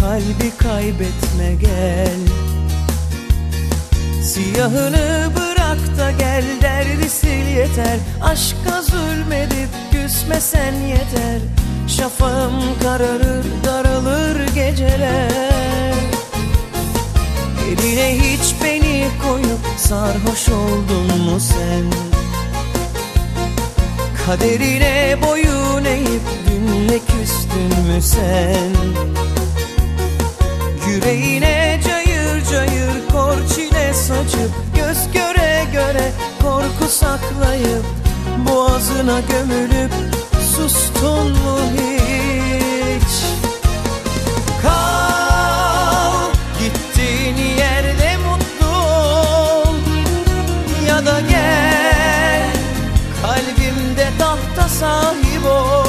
kalbi kaybetme gel. Siyahını bırak da gel derdi sil yeter. Aşka zulmedip küsmesen yeter. Şafağım kararır daralır geceler. Eline hiç beni koyup sarhoş oldun mu sen? Kaderine boyun eğip dünle küstün mü sen saklayıp Boğazına gömülüp sustun mu hiç? Kal gittiğin yerde mutlu ol Ya da gel kalbimde tahta sahip ol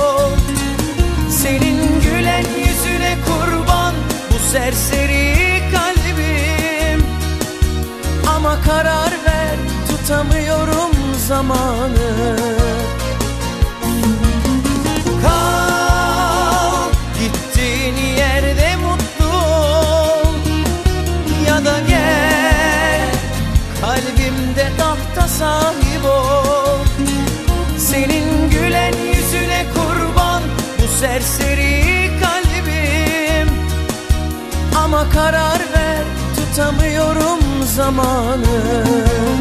zamanı. Kal gittiğin yerde mutlu Ya da gel kalbimde tahta sahip ol. Senin gülen yüzüne kurban bu serseri kalbim. Ama karar ver tutamıyorum zamanı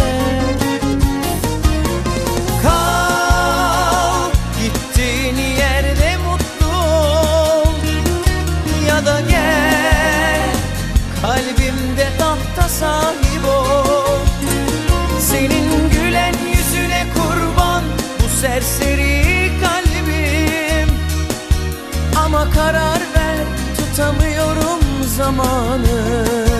kalbimde tahta sahip ol. Senin gülen yüzüne kurban bu serseri kalbim. Ama karar ver tutamıyorum zamanı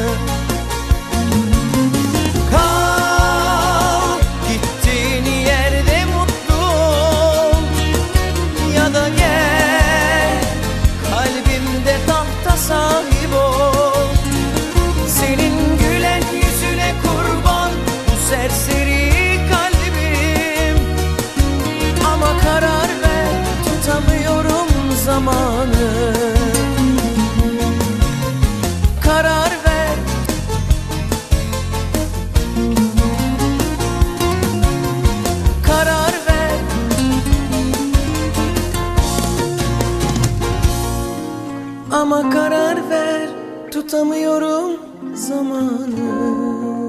Ama karar ver tutamıyorum zamanı